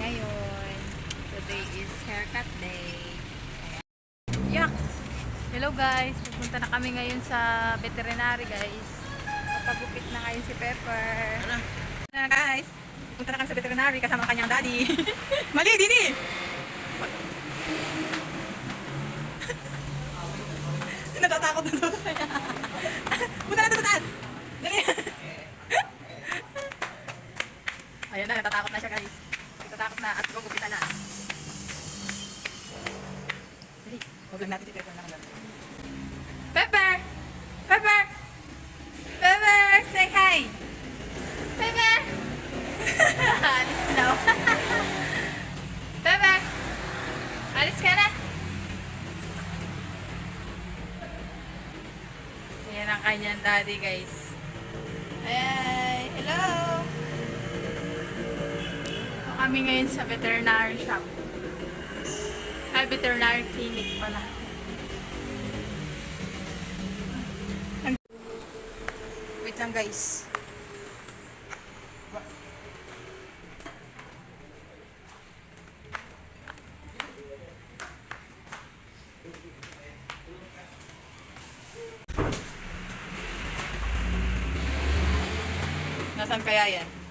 ngayon. Today is haircut day. Yucks! Hello guys! Pupunta na kami ngayon sa veterinary guys. Papagupit na ngayon si Pepper. na guys. Punta na kami sa veterinary kasama ang kanyang daddy. Mali, dini! Natatakot na doon. Punta na dad! Dali! Ayan na, natatakot na siya guys. Natatakot na at gugupitan na. Dali, huwag lang natin si Pepper na lang. Pepper! Pepper! Pepper! Say hi! Pepper! Alis na. Pepper! Alis ka na! Ayan ang kanyang daddy guys. Kami ngayon sa veterinary shop. Ay, veterinary clinic pala. Wait lang guys. Nasaan kaya yan?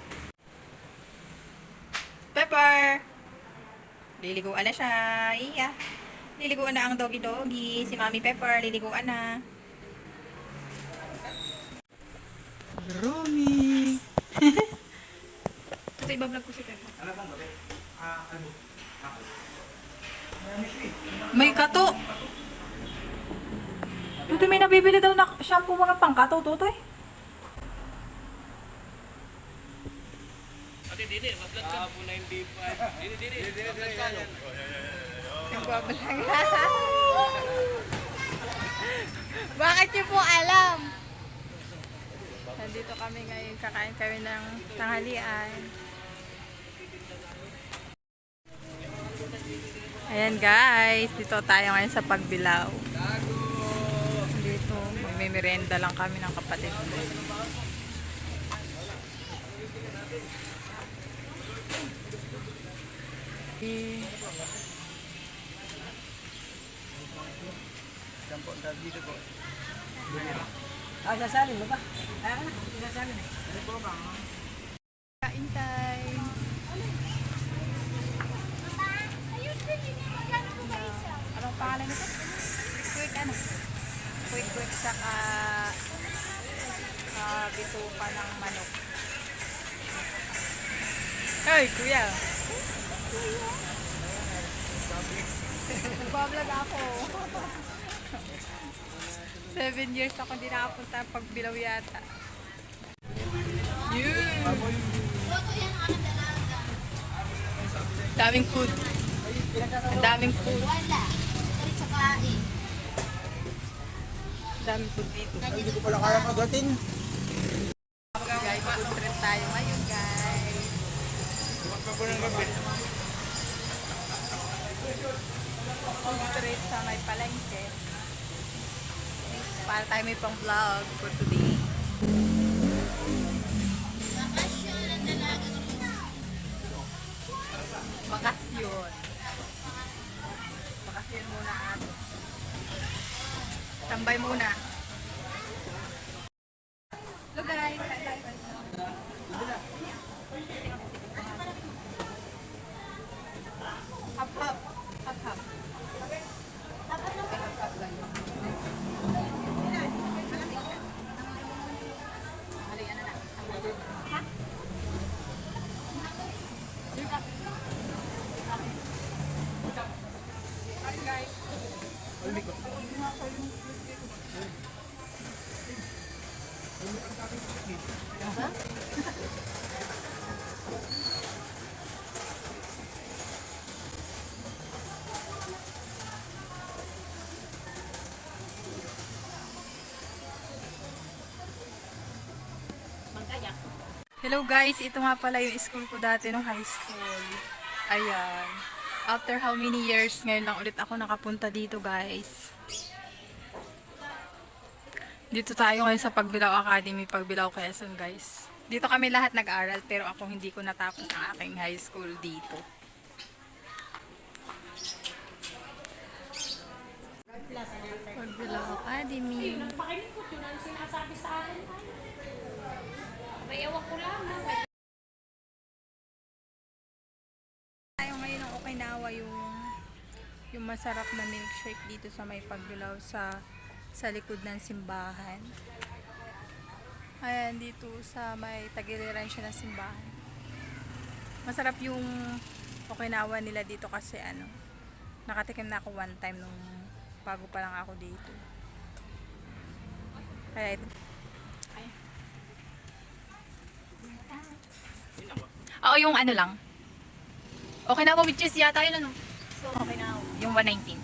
Pepper! Liliguan na siya. Iya. Liliguan na ang doggy-doggy. Si Mami Pepper, liliguan na. Romy! Ito iba-vlog ko si Pepper. May kato! Tutoy, may nabibili daw na shampoo mga pangkato, Tutoy. Nagbabalang. Bakit niyo po alam? Nandito kami ngayon, kakain kami ng tanghalian. Ayan guys, dito tayo ngayon sa pagbilaw. Dito, magme-merenda lang kami ng kapatid ko. Eh, Ah, sasalin mo ba? Ah, sasalin eh. Kain time. Anong pangalan nito? Quick ano? Quick quick saka uh, bituka ng manok. Hey, kuya. Nagbablog ako. Seven years ako hindi nakapunta pag bilaw yata. Yun! Daming food. Ang daming food. Wala. Daming food dito. Hindi ko pala kaya kagatin. Guys, food trip tayo ngayon, guys. Food trip sa may palengke. Para tayo may pang vlog for today. Bakasyon Bakasyon. Muna ato. Tambay muna. Hello guys, ito nga pala yung school ko dati nung high school. Ayan. After how many years, ngayon lang ulit ako nakapunta dito guys. Dito tayo ngayon sa Pagbilao Academy, Pagbilao Quezon guys. Dito kami lahat nag-aral pero ako hindi ko natapos ang aking high school dito. Pagbilaw Academy. May ewan ko lang. Okinawa yung yung masarap na milkshake dito sa may pagbilaw sa sa likod ng simbahan. Ayan, dito sa may tagiliran siya ng simbahan. Masarap yung Okinawa nila dito kasi ano, nakatikim na ako one time nung bago pa lang ako dito. Kaya ito. Ay. Oo, yung ano lang. Okinawa with cheese yata yun ano. Okay na. Yung 119.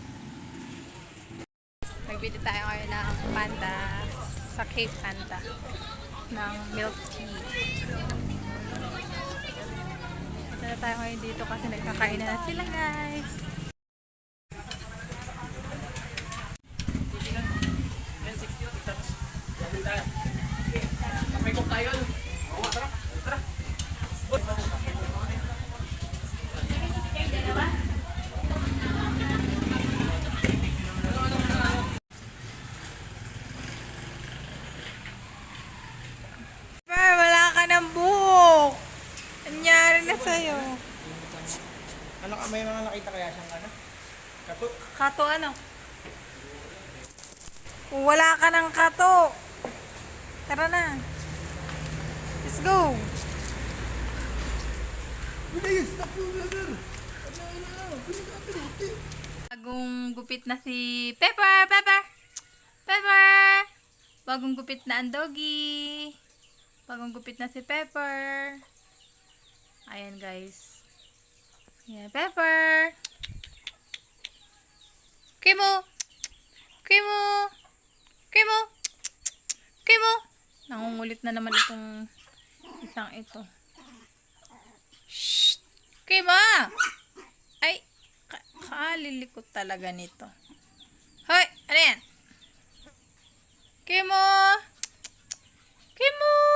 Nagbili tayo ngayon ng panda sa Cape Panda ng milk tea. Ito na tayo ngayon dito kasi nagkakain na sila guys. Par, wala ka ng buhok. Sa'yo. Ano ka, may mga nakita kaya siyang ano? Kato? Kato ano? Wala ka ng kato. Tara na. Let's go. Bagong gupit na si Pepper, Pepper. Pepper. Bagong gupit na ang doggy. Bagong gupit na si Pepper. Ayan guys. Ayan, Pepper. Kimo. Kimo. Kimo. Kimo. Nangungulit na naman itong isang ito. Shh! Kimo! Ay, ka kalilikot talaga nito. Hoy! Ano yan? Kimo! Kimo!